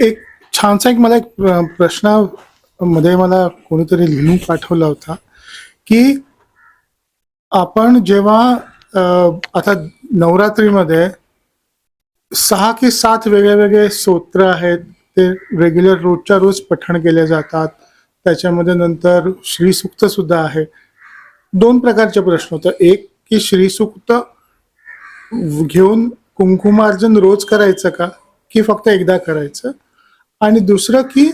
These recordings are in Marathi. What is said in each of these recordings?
एक छानसा एक मला एक प्र- प्रश्नमध्ये मला कोणीतरी लिहून पाठवला होता की आपण जेव्हा आता नवरात्रीमध्ये सहा की सात वेगळे वेगळे स्तोत्र आहेत ते रेग्युलर रोजच्या रोज पठण केले जातात त्याच्यामध्ये नंतर श्रीसुक्त सुद्धा आहे. दोन प्रकारचे प्रश्न होतं. एक की श्रीसुक्त घेऊन कुंकुमार्जन रोज करायचं का की फक्त एकदा करायचं? आणि दुसरं की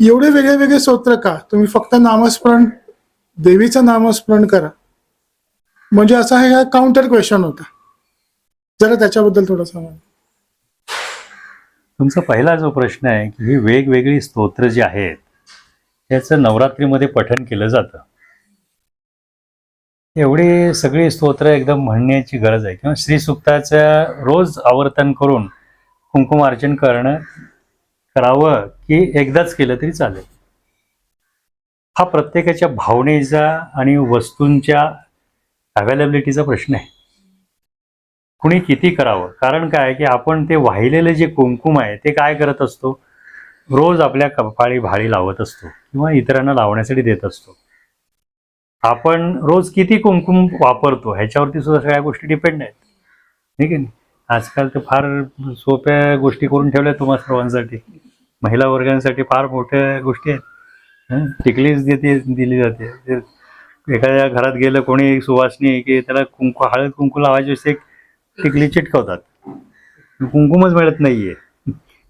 एवढे वेगळे वेगळे स्तोत्र का? तुम्ही फक्त नामस्मरण देवीचं नामस्मरण करा. म्हणजे असा हे काउंटर क्वेश्चन होता. जरा त्याच्याबद्दल थोडं सांगा. तुमचा पहिला जो प्रश्न आहे की ही वेगवेगळी स्तोत्र जी आहेत त्याचं नवरात्रीमध्ये पठन केलं जातं. एवढी सगळी स्तोत्र एकदम म्हणण्याची गरज आहे. किंवा श्रीसुक्ताचं रोज आवर्तन करून कुंकुमार्चन करणं करावं की एकदाच केलं तरी चालेल. हा प्रत्येकाच्या भावनेचा आणि वस्तूंच्या अवेलेबिलिटीचा प्रश्न आहे. कुणी किती करावं? कारण काय की आपण ते वाहिलेलं जे कुंकुम आहे ते काय करत असतो? रोज आपल्या कपाळी भाळी लावत असतो किंवा इतरांना लावण्यासाठी देत असतो. आपण रोज किती कुंकुम वापरतो ह्याच्यावरती सुद्धा सगळ्या गोष्टी डिपेंड आहेत. ठीक आहे आजकाल तर फार सोप्या गोष्टी करून ठेवल्या तुम्हा सर्वांसाठी. महिला वर्गांसाठी फार मोठ्या गोष्टी आहेत. टिकलीच देते दिली जाते. एखाद्या घरात गेलं कोणी सुवासनी की त्याला कुंकू हळद कुंकू लावायची असते टिकली चिटकवतात. कुंकुमच मिळत नाहीये.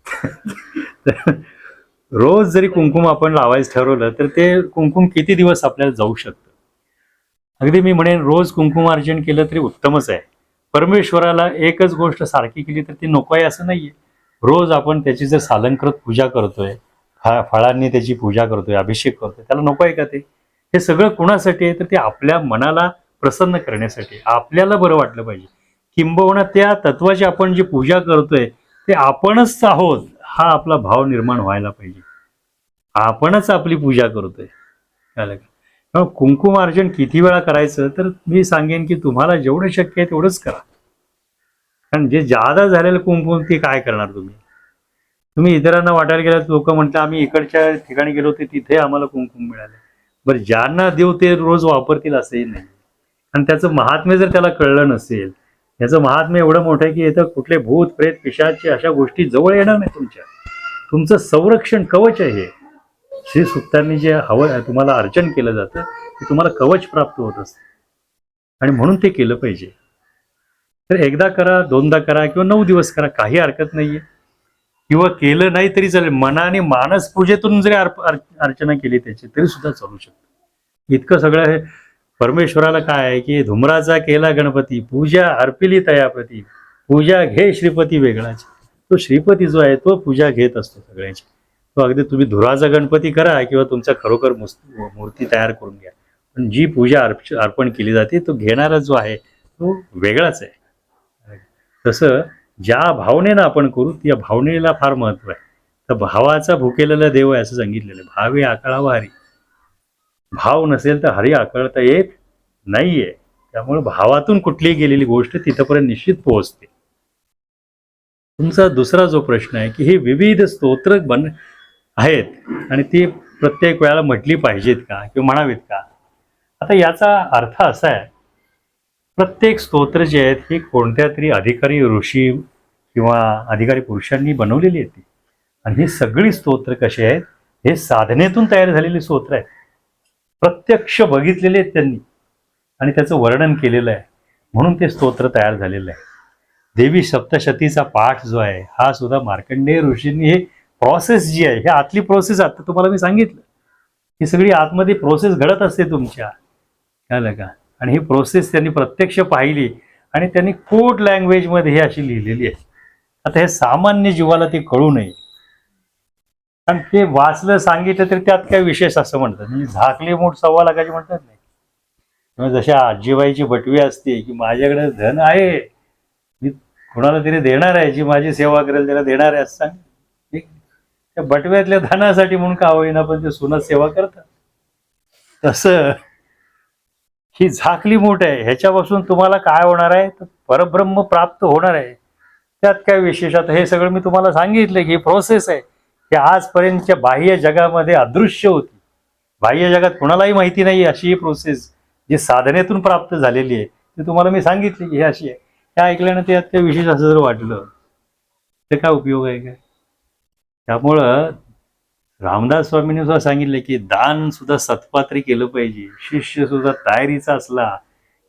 रोज जरी कुंकुम आपण लावायचं ठरवलं तर ते कुंकुम किती दिवस आपल्याला जाऊ शकतं? अगदी मी म्हणेन रोज कुंकुमार्जन केलं तरी उत्तमच आहे. परमेश्वराला एकच गोष्ट सारखी केली तर ती नको आहे असं नाहीये. रोज आपण त्याची जर सालंकृत पूजा करतोय फळांनी त्याची पूजा करतोय अभिषेक करतोय त्याला नको आहे का ते? हे सगळं कुणासाठी आहे? तर ते आपल्या मनाला प्रसन्न करण्यासाठी. आपल्याला बरं वाटलं पाहिजे. किंबहुना त्या तत्वाची आपण जी पूजा करतोय ते आपणच आहोत हा आपला भाव निर्माण व्हायला पाहिजे. आपणच आपली पूजा करतोय. का कुंकुमार्जन किती वेळा करायचं? तर मी सांगेन की तुम्हाला जेवढं शक्य आहे तेवढंच करा. कारण जे जादा झालेलं कुंकुम ते काय करणार तुम्ही? तुम्ही इतरांना वाटायला गेल्यात लोक म्हणतात आम्ही इकडच्या ठिकाणी गेलो होते तिथे आम्हाला कुंकुम मिळालं. बरं ज्यांना देव ते रोज वापरतील असंही नाही. आणि त्याचं महात्म्य जर त्याला कळलं नसेल याचं महात्म्य एवढं मोठं आहे की इथं कुठले भूत प्रेत पिशाचे अशा गोष्टी जवळ येणार नाही तुमच्या. तुमचं संरक्षण कवच आहे हे. श्री सुक्तांनी जे हवं तुम्हाला अर्चन केलं जातं ते तुम्हाला कवच प्राप्त होत असतं. आणि म्हणून ते केलं पाहिजे. तर एकदा करा दोनदा करा किंवा नऊ दिवस करा काही हरकत नाहीये. किंवा केलं नाही तरी चालेल. मनाने मानस पूजेतून जरी अर्प अर्चना केली त्याची तरी सुद्धा चालू शकतं. इतकं सगळं हे परमेश्वराला काय आहे की धुमराचा केला गणपती पूजा अर्पिली तयाप्रती पूजा घे श्रीपती वेगळाच. तो श्रीपती जो आहे तो पूजा घेत असतो सगळ्याची. तो अगदी तुम्ही धुराचा गणपती करा किंवा तुमचा खरोखर मूर्ती तयार करून घ्या. पण जी पूजा अर्प अर्पण केली जाते तो घेणारा जो आहे तो वेगळाच आहे. तसं ज्या भावनेनं आपण करू त्या भावनेला फार महत्त्व आहे. तर भावाचा भुकेलेला देव आहे असं सांगितलेलं आहे. भावे आकळावा हरी. भाव नसेल तर हरी आकळता येत नाहीये. त्यामुळे भावातून कुठलीही गेलेली गोष्ट तिथपर्यंत निश्चित पोहोचते. तुमचा दुसरा जो प्रश्न आहे की हे विविध स्तोत्र बन आहेत. आणि ती प्रत्येक वेळेला म्हटली पाहिजेत का किंवा म्हणावीत का? आता याचा अर्थ असा आहे प्रत्येक स्तोत्र जे आहेत ही कोणत्या तरी अधिकारी ऋषी किंवा अधिकारी पुरुषांनी बनवलेली आहेत ती. आणि ही सगळी स्तोत्र कशी आहेत हे साधनेतून तयार झालेली स्तोत्र आहेत. प्रत्यक्ष बघितलेले आहेत त्यांनी. आणि त्याचं वर्णन केलेलं आहे. म्हणून ते स्तोत्र तयार झालेलं आहे देवी सप्तशतीचा पाठ जो आहे हा सुद्धा मार्कंडेय ऋषींनी हे प्रोसेस जी आहे ह्या आतली प्रोसेस आता तुम्हाला मी सांगितलं. ही सगळी आतमध्ये प्रोसेस घडत असते तुमच्या. कळलं का? आणि ही प्रोसेस त्यांनी प्रत्यक्ष पाहिली आणि त्यांनी कोड लँग्वेजमध्ये हे अशी लिहिलेली आहे. आता हे सामान्य जीवाला ते कळू नये. कारण ते वाचलं सांगितलं तरी त्यात काय विशेष असं म्हणतात? म्हणजे झाकली मूठ सव्वा लाखाची म्हणतात नाही. किंवा जशा आजीबाईची बटवी असते की माझ्याकडे धन आहे मी कुणाला तरी देणार आहे जी माझी सेवा करेल त्याला देणार आहे असं सांग त्या बटव्यातल्या धनासाठी म्हणून का होईना पण ते सुनत सेवा करतात. तसं ही झाकली मोठ आहे. ह्याच्यापासून तुम्हाला काय होणार आहे? तर परब्रह्म प्राप्त होणार आहे. त्यात काय विशेष? आता हे सगळं मी तुम्हाला सांगितलं की प्रोसेस आहे. की आजपर्यंतच्या बाह्य जगामध्ये अदृश्य होती. बाह्य जगात कुणालाही माहिती नाही अशी ही प्रोसेस जी साधनेतून प्राप्त झालेली आहे. ती तुम्हाला मी सांगितली की ही अशी आहे. त्या ऐकल्यानं त्यात काही विशेष असं जर वाटलं तर काय उपयोग आहे काय? त्यामुळं रामदास स्वामींनी सुद्धा सांगितले की दान सुद्धा सत्पात्री केलं पाहिजे. शिष्य सुद्धा तयारीचा असला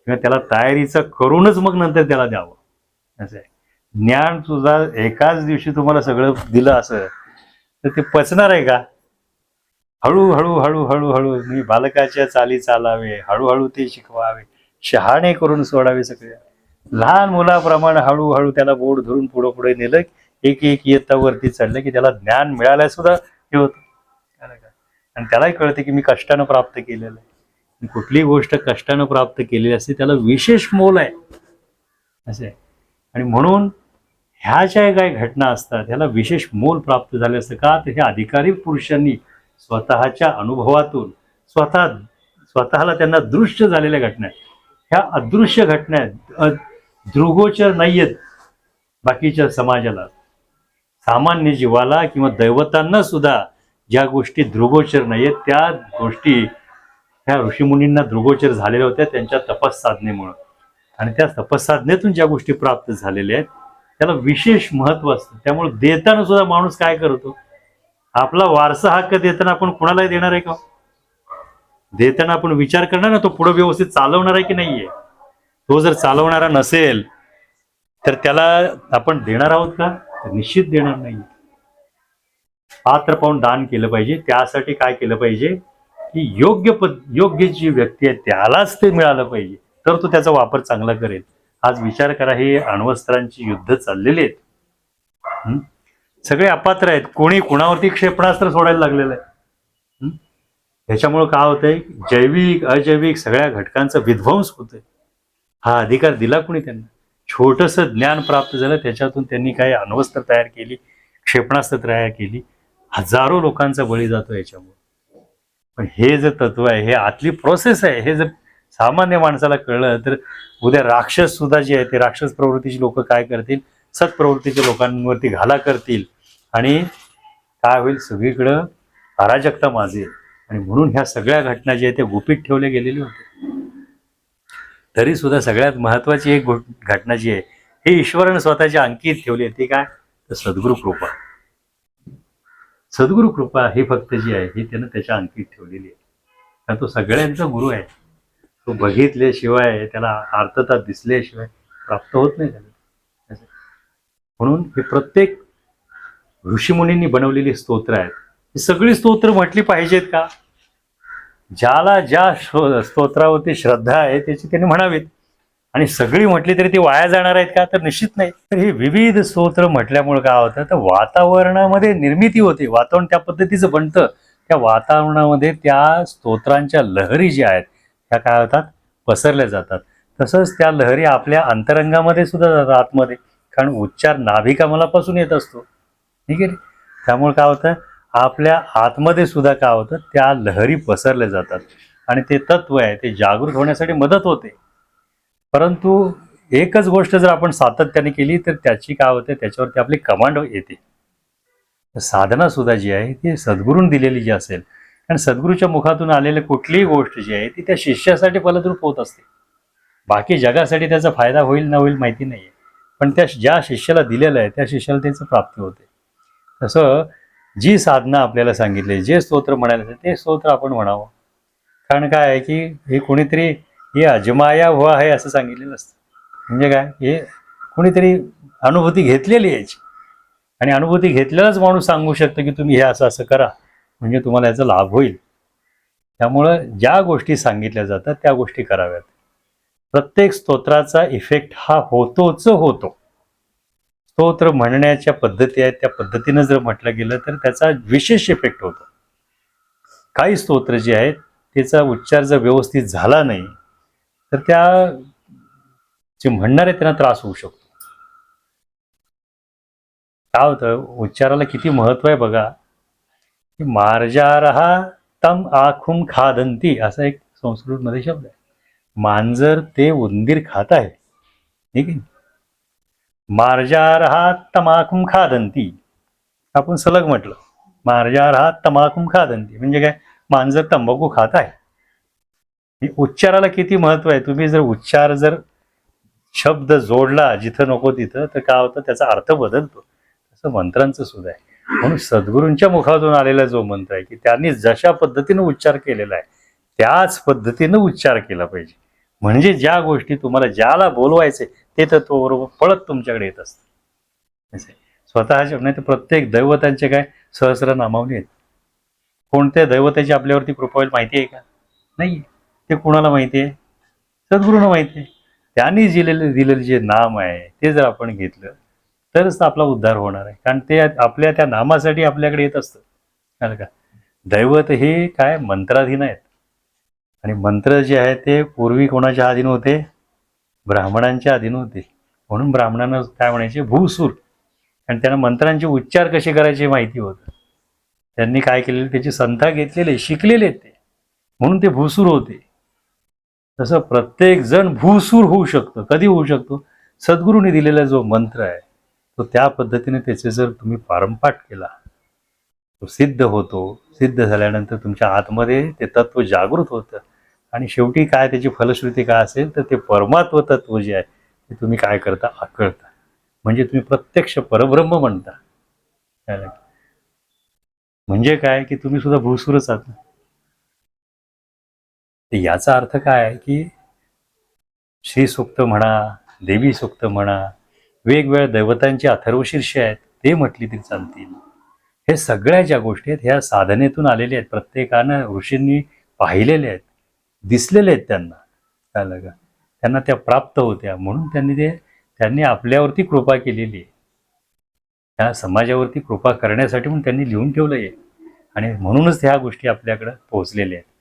किंवा त्याला तयारीचा करूनच मग नंतर त्याला द्यावं. असं आहे. ज्ञान सुद्धा एकाच दिवशी तुम्हाला सगळं दिलं असं तर ते पचणार आहे का? हळूहळू हळूहळू हळू मी बालकाच्या चाली चालावे हळूहळू ते शिकवावे शहाणे करून सोडावे सगळे. लहान मुलाप्रमाणे हळूहळू त्याला बोट धरून पुढं पुढे नेलं एक एक इयत्ता वरती चढलं की त्याला ज्ञान मिळालं सुद्धा हे होतं. आणि त्यालाही कळतं की मी कष्टानं प्राप्त केलेलं आहे. कुठलीही गोष्ट कष्टानं प्राप्त केलेली असते त्याला विशेष मोल आहे. असे आणि म्हणून ह्या ज्या काही घटना असतात ह्याला विशेष मोल प्राप्त झाले असतं का? तर हे अधिकारी पुरुषांनी स्वतःच्या अनुभवातून स्वतः स्वतःला त्यांना दृश्य झालेल्या घटना आहेत. ह्या अदृश्य घटना आहेत. दृगोचर नाही आहेत बाकीच्या समाजाला. सामान्य जीवाला किंवा दैवतांना सुद्धा ज्या गोष्टी दृगोचर नाही आहेत त्या गोष्टी ह्या ऋषीमुनींना दृगोचर झालेल्या होत्या त्यांच्या तपस्साधनेमुळं आणि त्या तपस्साधनेतून ज्या गोष्टी प्राप्त झालेल्या आहेत त्याला विशेष महत्त्व असतं. त्यामुळे देताना सुद्धा माणूस काय करतो? आपला वारसा हक्क देताना आपण कुणालाही देणार आहे का? देताना आपण विचार करणार ना तो पुढे व्यवस्थित चालवणार आहे की नाहीये? तो जर चालवणारा नसेल तर त्याला आपण देणार आहोत का? तर निश्चित देणार नाही. पात्र पाहून दान केलं पाहिजे. त्यासाठी काय केलं पाहिजे? की योग्य पद योग्य जी व्यक्ती आहे त्यालाच ते मिळालं पाहिजे. तर तो त्याचा वापर चांगला करेल. आज विचार करा हे अण्वस्त्रांची युद्ध चाललेली आहेत. सगळे अपात्र आहेत. कोणी कुणावरती क्षेपणास्त्र सोडायला लागलेलं आहे? ह्याच्यामुळं काय होतंय? जैविक अजैविक सगळ्या घटकांचा विध्वंस होतोय. हा अधिकार दिला कोणी त्यांना? छोटंसं ज्ञान प्राप्त झालं त्याच्यातून त्यांनी काही अण्वस्त्र तयार केली क्षेपणास्त्र तयार केली. हजारो लोकांचा बळी जातो याच्यामुळे. पण हे जे तत्व आहे हे आतली प्रोसेस आहे हे जर सामान्य माणसाला कळलं तर उद्या राक्षस सुद्धा जे आहे ते राक्षस प्रवृत्तीची लोक काय करतील? सत्प्रवृत्तीच्या लोकांवरती घाला करतील. आणि काय होईल? सगळीकडं अराजकता माजेल. आणि म्हणून ह्या सगळ्या घटना ज्या आहेत त्या गुपित ठेवल्या गेलेल्या होत्या. तरी सुद्धा सगळ्यात महत्वाची एक घटना जी आहे ही ईश्वरानं स्वतःच्या अंकित ठेवली आहे ती काय? तर सद्गुरु कृपा. सद्गुरु कृपा ही फक्त जी आहे ही त्यानं त्याच्या अंकित ठेवलेली आहे. कारण तो सगळ्यांचा गुरु आहे. तो बघितल्याशिवाय त्याला आर्थता दिसल्याशिवाय प्राप्त होत नाही त्याला म्हणून हे प्रत्येक ऋषीमुनींनी बनवलेली स्तोत्र आहेत. ही सगळी स्तोत्र म्हटली पाहिजेत का? ज्याला ज्या शो- स्तोत्रावरती श्रद्धा आहे त्याची त्यांनी म्हणावीत. आणि सगळी म्हटली तरी ती वाया जाणार आहेत का? तर निश्चित नाही. तर हे विविध स्तोत्र म्हटल्यामुळे काय होतं? तर वातावरणामध्ये निर्मिती होते. वातावरण त्या पद्धतीचं बनतं. त्या वातावरणामध्ये त्या स्तोत्रांच्या लहरी ज्या आहेत त्या काय होतात? पसरल्या जातात. तसंच त्या लहरी आपल्या अंतरंगामध्ये सुद्धा जातात आतमध्ये. कारण उच्चार नाभिकामलापासून येत असतो. ठीक आहे? त्यामुळे काय होतं? आपल्या आतमध्ये सुद्धा काय होतं त्या लहरी पसरल्या जातात. आणि ते तत्व आहे ते जागृत होण्यासाठी मदत होते. परंतु एकच गोष्ट जर आपण सातत्याने केली तर त्याची काय होते त्याच्यावरती आपली कमांड येते. साधना सुद्धा जी आहे ती सद्गुरून दिलेली जी असेल कारण सद्गुरूच्या मुखातून आलेली कुठलीही गोष्ट जी आहे ती त्या शिष्यासाठी फलद्रूप होत असते. बाकी जगासाठी त्याचा फायदा होईल ना होईल माहिती नाही पण त्या ज्या शिष्याला दिलेलं आहे त्या शिष्याला त्याचं प्राप्ती होते. तसं जी साधना आपल्याला सांगितली जे स्तोत्र म्हणायला ते स्तोत्र आपण म्हणावं. कारण काय आहे की हे कोणीतरी हे अजमाया हुआ आहे असं सांगितलेलं असतं. म्हणजे काय? हे कोणीतरी अनुभूती घेतलेली आहे याची. आणि अनुभूती घेतलेलाच माणूस सांगू शकतो की तुम्ही हे असं असं करा. म्हणजे तुम्हाला याचा लाभ होईल. त्यामुळं ज्या गोष्टी सांगितल्या जातात त्या गोष्टी कराव्यात. प्रत्येक स्तोत्राचा इफेक्ट हा होतोच होतो. स्तोत्र म्हणण्याच्या पद्धती आहेत त्या पद्धतीनं जर म्हटलं गेलं तर त्याचा विशेष इफेक्ट होतो. काही स्तोत्र जे आहेत त्याचा उच्चार जर व्यवस्थित झाला नाही तर त्या जे म्हणणारे त्यांना त्रास होऊ शकतो. काय होतं उच्चाराला किती महत्त्व आहे बघा. की मार्जारहा तम आखुम खादंती असा एक संस्कृतमध्ये शब्द आहे. मांजर ते उंदीर खात आहे ठीक आहे? मार्जार हा तमाकुम खादंती आपण सलग म्हटलं. मार्जार हा तमाकुम खादंती म्हणजे काय? मांजर तंबाखू खात आहे. उच्चाराला किती महत्त्व आहे? तुम्ही जर उच्चार जर शब्द जोडला जिथं नको तिथं तर काय होतं? त्याचा अर्थ बदलतो. तसं मंत्रांचं सुद्धा आहे. म्हणून सद्गुरूंच्या मुखातून आलेला जो मंत्र आहे की त्यांनी जशा पद्धतीनं उच्चार केलेला आहे त्याच पद्धतीनं उच्चार केला पाहिजे. म्हणजे ज्या गोष्टी तुम्हाला ज्याला बोलवायचे ते तत्व बरोबर पळत तुमच्याकडे येत असतं. स्वतःच्या नाही तर प्रत्येक दैवतांचे काय सहस्र नामावली आहेत. कोणत्या दैवताची आपल्यावरती कृपा होईल माहिती आहे का? नाही ते कुणाला माहिती आहे? सद्गुरूंना माहिती आहे. त्यांनी दिलेले दिलेले जे नाम आहे ते जर आपण घेतलं तरच आपला उद्धार होणार आहे. कारण ते आपल्या त्या नामासाठी आपल्याकडे येत असतं. का? दैवत हे काय मंत्राधीन आहेत. आणि मंत्र जे आहे ते पूर्वी कोणाच्या अधीन होते? ब्राह्मणांच्या अधीन होते. म्हणून ब्राह्मणांना काय म्हणायचे? भूसूर. आणि त्यांना मंत्रांचे उच्चार कसे करायचे माहिती होतं. त्यांनी काय केलेलं? त्याची संथा घेतलेले शिकलेले ते. म्हणून ते भूसूर होते. तसं प्रत्येक जण भूसूर होऊ शकतं. कधी होऊ शकतो? सद्गुरूने दिलेला जो मंत्र आहे तो त्या पद्धतीने त्याचे जर तुम्ही पारंपाठ केला तो सिद्ध होतो. सिद्ध झाल्यानंतर तुमच्या आतमध्ये ते तत्व जागृत होतं. आणि शेवटी काय त्याची फलश्रुती काय असेल तर ते परमात्व तत्व जे आहे ते तुम्ही काय करता? आकळता. म्हणजे तुम्ही प्रत्यक्ष परब्रह्म म्हणता. म्हणजे काय? की तुम्ही सुद्धा भूसूरच आहात ना. याचा अर्थ काय आहे की श्री सुक्त म्हणा देवी सुक्त म्हणा वेगवेगळ्या दैवतांची अथर्वशीर्ष आहेत ते म्हटली तरी चालतील. हे सगळ्या ज्या गोष्टी आहेत ह्या साधनेतून आलेल्या आहेत. प्रत्येकानं ऋषींनी पाहिलेल्या आहेत. दिसलेले आहेत त्यांना. कळलं का त्यांना त्या प्राप्त होत्या. म्हणून त्यांनी ते त्यांनी आपल्यावरती कृपा केलेली आहे. त्या समाजावरती कृपा करण्यासाठी म्हणून त्यांनी लिहून ठेवलं आहे आणि म्हणूनच ह्या गोष्टी आपल्याकडं पोहोचलेल्या आहेत.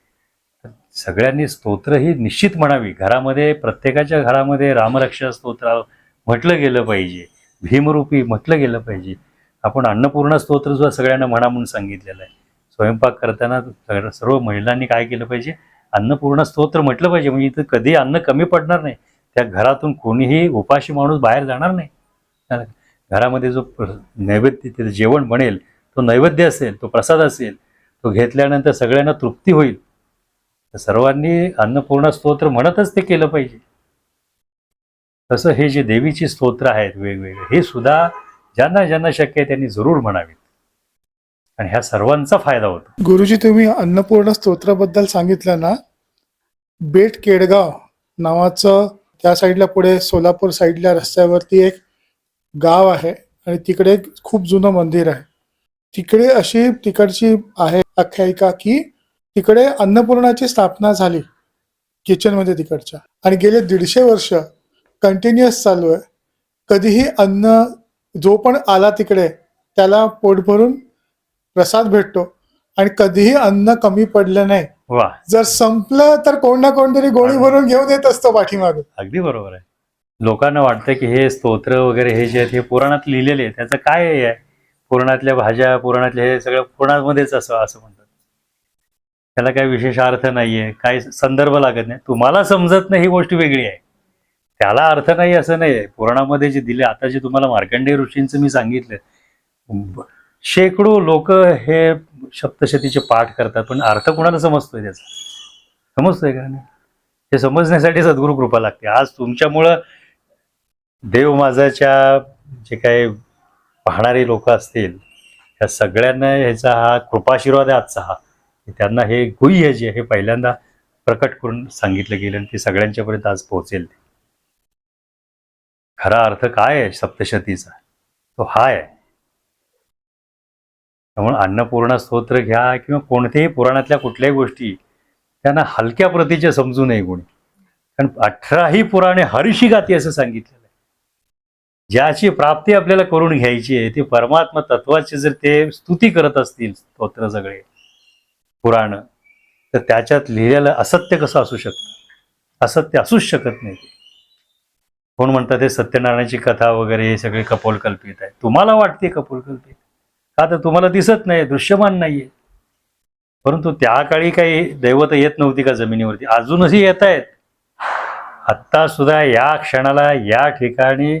सगळ्यांनी स्तोत्र ही निश्चित म्हणावी. घरामध्ये प्रत्येकाच्या घरामध्ये रामरक्षा स्तोत्र म्हटलं गेलं पाहिजे. भीमरूपी म्हटलं गेलं पाहिजे. आपण अन्नपूर्णा स्तोत्र सुद्धा सगळ्यांना म्हणा म्हणून सांगितलेलं आहे. स्वयंपाक करताना सगळ्या- सर्व महिलांनी काय केलं पाहिजे? अन्नपूर्ण स्तोत्र म्हटलं पाहिजे. म्हणजे इथं कधी अन्न कमी पडणार नाही. त्या घरातून कोणीही उपाशी माणूस बाहेर जाणार नाही. घरामध्ये जो प्र- नैवेद्य ते जेवण बनेल तो नैवेद्य असेल तो प्रसाद असेल तो घेतल्यानंतर सगळ्यांना तृप्ती होईल. तर सर्वांनी अन्नपूर्णा स्तोत्र म्हणतच ते केलं पाहिजे. तसं हे जे देवीची स्तोत्र आहेत वेगवेगळे हे सुद्धा ज्यांना ज्यांना शक्य आहे त्यांनी जरूर म्हणावीत आणि ह्या सर्वांचा फायदा होतो. गुरुजी तुम्ही अन्नपूर्ण स्तोत्राबद्दल सांगितलं ना? बेट केडगाव नावाचं त्या साईडला पुढे सोलापूर साईडला रस्त्यावरती एक गाव आहे आणि तिकडे खूप जुनं मंदिर आहे. तिकडे अशी तिकडची आहे आख्यायिका की तिकडे अन्नपूर्णाची स्थापना झाली किचनमध्ये तिकडच्या. आणि गेले दीडशे वर्ष कंटिन्युअस चालू आहे. कधीही अन्न जो पण आला तिकडे त्याला पोट भरून प्रसाद भेटतो. आणि कधीही अन्न कमी पडलं नाही. वा. जर संपलं तर कोण ना कोणतरी गोळी भरून घेऊन येत असतो पाठीमागे. अगदी बरोबर आहे. लोकांना वाटतं की हे स्तोत्र वगैरे हे जे आहेत हे पुराणात लिहिलेले आहे त्याचं काय हे आहे? पुराणातल्या भाज्या पुराणातल्या हे सगळं पुराणामध्येच असं असं म्हणतात. त्याला काही विशेष अर्थ नाहीये. काही संदर्भ लागत नाही. तुम्हाला समजत नाही ही गोष्ट वेगळी आहे. त्याला अर्थ नाही असं नाही आहे पुराणामध्ये जे दिले आता जे तुम्हाला मार्कंडेय ऋषींचं मी सांगितलं शेकडो लोक हे सप्तशतीचे पाठ करतात पण अर्थ कोणाला समजतोय त्याचा? समजतोय का नाही? हे समजण्यासाठी सद्गुरू कृपा लागते. आज तुमच्यामुळं देव माझाच्या जे काही पाहणारे लोक असतील त्या सगळ्यांना ह्याचा हा कृपाशीर्वाद आहे आजचा हा. त्यांना हे गुह्य जे हे पहिल्यांदा प्रकट करून सांगितलं गेलं आणि ते सगळ्यांच्यापर्यंत आज पोहोचेल खरा अर्थ काय आहे सप्तशतीचा? तो हा आहे. त्यामुळे अन्नपूर्णा स्तोत्र घ्या किंवा कोणत्याही पुराणातल्या कुठल्याही गोष्टी त्यांना हलक्या प्रतीचे समजू नये कोणी. कारण अठराही पुराणे हरिशी गाती असं सांगितलेलं आहे. ज्याची प्राप्ती आपल्याला करून घ्यायची आहे ते परमात्मा तत्वाची जर ते स्तुती करत असतील स्तोत्र सगळे पुराण तर त्याच्यात लिहिलेलं असत्य कसं असू शकतं? असत्य असूच शकत नाही. कोण म्हणतात हे सत्यनारायणाची कथा वगैरे हे सगळे कपोलकल्पित आहे तुम्हाला वाटते कपोलकल्पित का तर तुम्हाला दिसत नाही दृश्यमान नाहीये. परंतु त्या काळी काही दैवत येत नव्हती का जमिनीवरती? अजूनही येत आहेत आत्ता सुद्धा या क्षणाला या ठिकाणी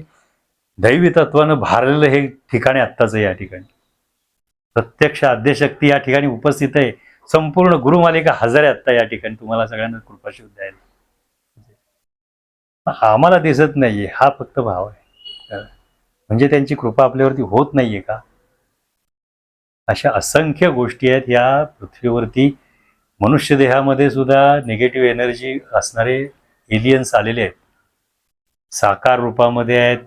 दैवी तत्वानं भारलेलं हे ठिकाणी आत्ताच या ठिकाणी. प्रत्यक्ष आद्यशक्ती या ठिकाणी उपस्थित आहे. संपूर्ण गुरुमालिका हजारे आत्ता या ठिकाणी. तुम्हाला सगळ्यांना कृपाशी द्यायला. आम्हाला दिसत नाहीये. हा फक्त भाव आहे. म्हणजे त्यांची कृपा आपल्यावरती होत नाहीये का? अशा असंख्य गोष्टी आहेत. या पृथ्वीवरती मनुष्य देहामध्ये सुद्धा निगेटिव्ह एनर्जी असणारे एलियन्स आलेले आहेत. साकार रूपामध्ये आहेत.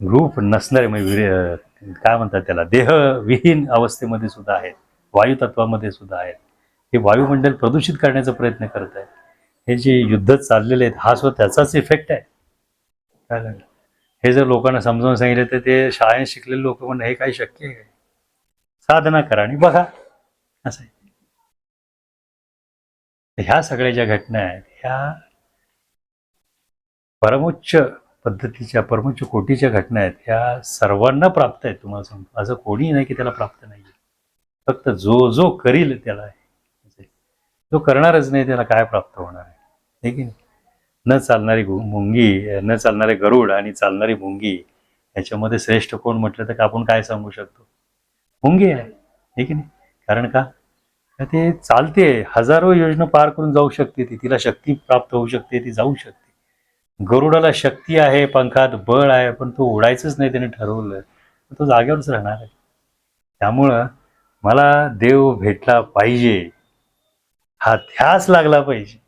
रूप नसणारे म्हणजे काय म्हणतात त्याला? देहविहीन अवस्थेमध्ये सुद्धा आहेत. वायू तत्वामध्ये सुद्धा आहेत. हे वायुमंडल प्रदूषित करण्याचा प्रयत्न करत आहेत. हे जे युद्ध चाललेले आहेत हा सुद्धा त्याचाच इफेक्ट आहे. काय हे जर लोकांना समजावून सांगितलं तर ते शाळेत शिकलेले लोक म्हणणं हे काही शक्य आहे. साधना करा आणि बघा. असं ह्या सगळ्या ज्या घटना आहेत ह्या परमोच्च पद्धतीच्या परमोच्च कोटीच्या घटना आहेत ह्या सर्वांना प्राप्त आहेत तुम्हाला सांगतो. असं कोणी नाही की त्याला प्राप्त नाही फक्त जो जो करील त्याला जो करणारच नाही त्याला काय प्राप्त होणार आहे? की नाही? न चालणारी मुंगी न चालणारे गरुड आणि चालणारी मुंगी याच्यामध्ये श्रेष्ठ कोण म्हटलं तर आपण काय सांगू शकतो? मुंगी आहे. हे की नाही? कारण का? ते चालते हजारो योजना पार करून जाऊ शकते ती. तिला शक्ती प्राप्त होऊ शकते ती जाऊ शकते. गरुडाला शक्ती आहे पंखात बळ आहे पण तो उडायचंच नाही त्याने ठरवलं. तो जागेवरच राहणार आहे. त्यामुळं मला देव भेटला पाहिजे. हा ध्यास लागला पाहिजे.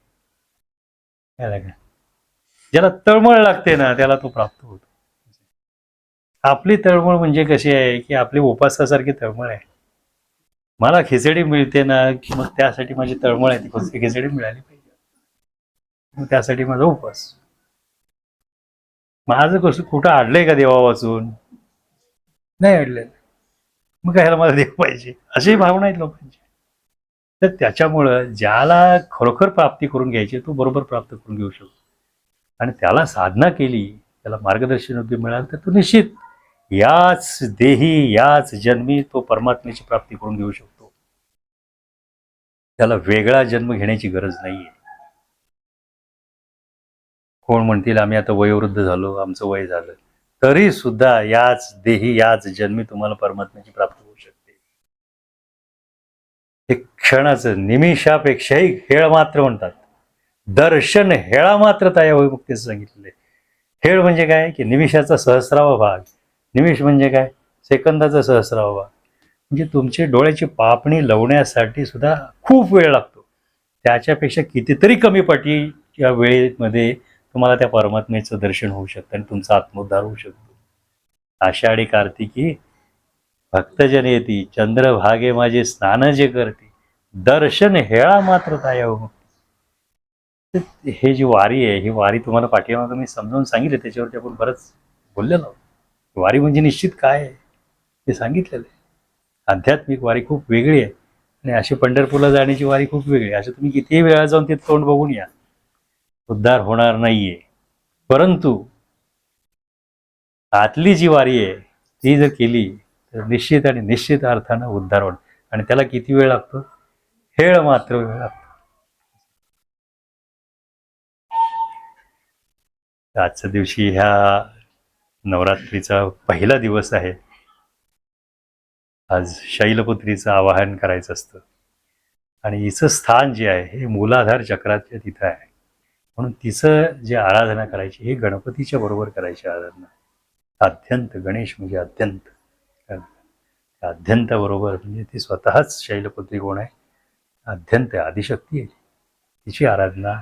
काय का? ज्याला तळमळ लागते ना त्याला तो प्राप्त होतो. आपली तळमळ म्हणजे कशी आहे की आपली उपासासारखी तळमळ आहे. मला खिचडी मिळते ना की मग त्यासाठी माझी तळमळ आहे ती खिचडी मिळाली पाहिजे. मग त्यासाठी माझा उपवास माझं कसं कुठं अडलंय का देवा वाचून? नाही अडलं मग काय ह्याला मला देव पाहिजे? अशी भावना आहेत लोकांची. तर त्याच्यामुळं ज्याला खरोखर प्राप्ती करून घ्यायची तो बरोबर प्राप्त करून घेऊ शकतो. आणि त्याला साधना केली त्याला मार्गदर्शन योग्य मिळालं तर तो निश्चित याच देही याच जन्मी तो परमात्म्याची प्राप्ती करून घेऊ शकतो. त्याला वेगळा जन्म घेण्याची गरज नाहीये. कोण म्हणतील आम्ही आता वयोवृद्ध झालो आमचं वय झालं. तरी सुद्धा याच देही याच जन्मी तुम्हाला परमात्म्याची प्राप्ती होऊ शकते. हे क्षणाचं निमिषापेक्षाही खेळ मात्र म्हणतात. दर्शन हेळा मात्र त्या मुक्तीचं सांगितलेलं आहे हेळ म्हणजे काय? की निमिषाचा सहस्रावा भाग. निमिष म्हणजे काय? सेकंदाचा सहस्रावा भाग. म्हणजे तुमची डोळ्याची पापणी लवण्यासाठी सुद्धा खूप वेळ लागतो. त्याच्यापेक्षा कितीतरी कमी पटी या वेळेमध्ये तुम्हाला त्या परमात्मेचं दर्शन होऊ शकतं आणि तुमचा आत्मोद्धार होऊ शकतो. आषाढी कार्तिकी भक्तजन येती चंद्रभागे माझे स्नान जे करते. दर्शन हेळा मात्र ताया तर हे जी वारी आहे ही वारी तुम्हाला पाठीमागं मी समजावून सांगितलं त्याच्यावरती आपण बरंच बोललेलो आहोत. वारी म्हणजे निश्चित काय आहे ते सांगितलेलं आहे. आध्यात्मिक वारी खूप वेगळी आहे आणि अशी पंढरपूरला जाण्याची वारी खूप वेगळी आहे. असं तुम्ही कितीही वेळा जाऊन ते तोंड बघून या. उद्धार होणार नाहीये. परंतु आतली जी वारी आहे ती जर केली तर निश्चित आणि निश्चित अर्थानं उद्धार होणार. आणि त्याला किती वेळ लागतो? हेळ मात्र वेळ लागतो. आजच्या दिवशी ह्या नवरात्रीचा पहिला दिवस आहे. आज शैलपुत्रीचं आवाहन करायचं असतं. आणि हिचं स्थान जे आहे हे मूलाधार चक्राच्या तिथं आहे. म्हणून तिचं जे आराधना करायची हे गणपतीच्या बरोबर करायची आराधना. अत्यंत गणेश म्हणजे अत्यंत. अध्यंताबरोबर म्हणजे ती स्वतःच शैलपुत्री कोण आहे? अध्यंत आदिशक्ती आहे. तिची आराधना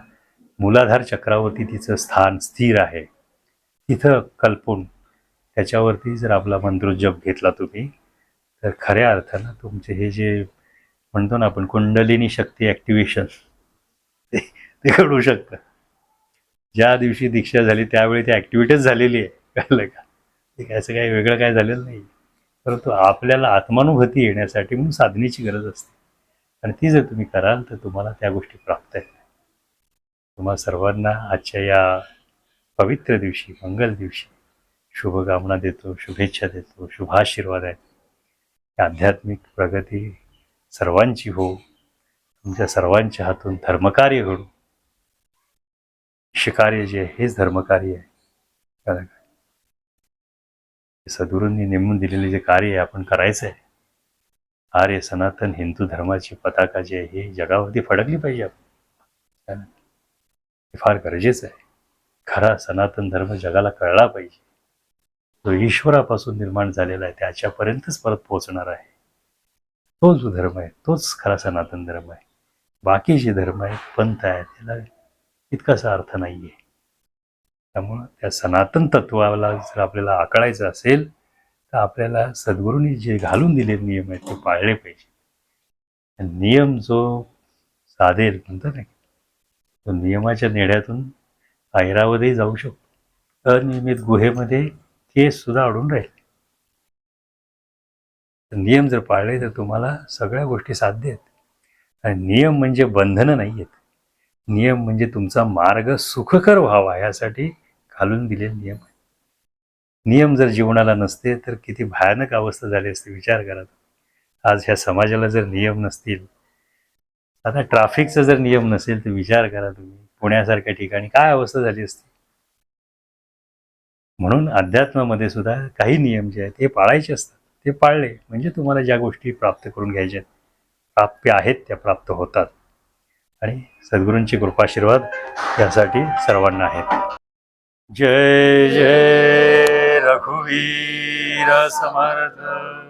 मूलाधार चक्रावरती तिचं स्थान स्थिर आहे. तिथं कल्पून त्याच्यावरती जर आपला मंत्रोज्जप घेतला तुम्ही तर खऱ्या अर्थानं तुमचे हे जे म्हणतो ना आपण कुंडलिनी शक्ती ॲक्टिवेशन ते ते घडू शकतं. ज्या दिवशी दीक्षा झाली त्यावेळी ती ॲक्टिव्हिटीच झालेली आहे. कळलं का? ते काय असं काही वेगळं काय झालेलं नाही. परंतु आपल्याला आत्मानुभूती येण्यासाठी म्हणून साधनेची गरज असते. आणि ती जर तुम्ही कराल तर तुम्हाला त्या गोष्टी प्राप्त आहेत. तुम्हा सर्वांना आजच्या या पवित्र दिवशी मंगल दिवशी शुभकामना देतो शुभेच्छा देतो शुभाशीर्वाद आहेत आध्यात्मिक प्रगती सर्वांची हो तुमच्या सर्वांच्या हातून धर्मकार्य घडू. शिकार्य जे आहे हेच धर्मकार्य आहे. कळलं सद्गुरूंनी नेमून दिलेले जे कार्य आहे आपण करायचं आहे. आर्य सनातन हिंदू धर्माची पताका जी आहे हे जगावरती फडकली पाहिजे आपण. फार गरजेचं आहे. खरा सनातन धर्म जगाला कळला पाहिजे. जो ईश्वरापासून निर्माण झालेला आहे त्याच्यापर्यंतच परत पोहोचणार आहे. तो जो धर्म आहे तोच खरा सनातन धर्म आहे. बाकी जे धर्म आहेत पंथ आहे त्याला इतकासा अर्थ नाही आहे त्यामुळं त्या सनातन तत्वाला जर आपल्याला आकळायचं असेल तर आपल्याला सद्गुरूंनी जे घालून दिलेले नियम आहेत ते पाळले पाहिजे. नियम जो साधेल म्हणतो ना तो नियमाच्या नेड्यातून ऐरावरही जाऊ शकतो. अनियमित गुहेमध्ये केस सुद्धा अडून राहील. तर नियम जर पाळले तर तुम्हाला सगळ्या गोष्टी साध्य आहेत. आणि नियम म्हणजे बंधनं नाही आहेत. नियम म्हणजे तुमचा मार्ग सुखकर व्हावा यासाठी घालून दिलेले नियम आहे नियम जर जीवनाला नसते तर किती भयानक अवस्था झाली असते विचार करा आज ह्या समाजाला जर नियम नसतील आता ट्रॅफिकचा जर नियम नसेल तर विचार करा तुम्ही. पुण्यासारख्या ठिकाणी काय अवस्था झाली असती? म्हणून अध्यात्मामध्ये सुद्धा काही नियम जे आहेत ते पाळायचे असतात. ते पाळले म्हणजे तुम्हाला ज्या गोष्टी प्राप्त करून घ्यायच्या आहेत प्राप्य आहेत त्या प्राप्त होतात. आणि सद्गुरूंची कृपाशीर्वाद यासाठी सर्वांना आहेत. जय जय रघुवीर समर्थ.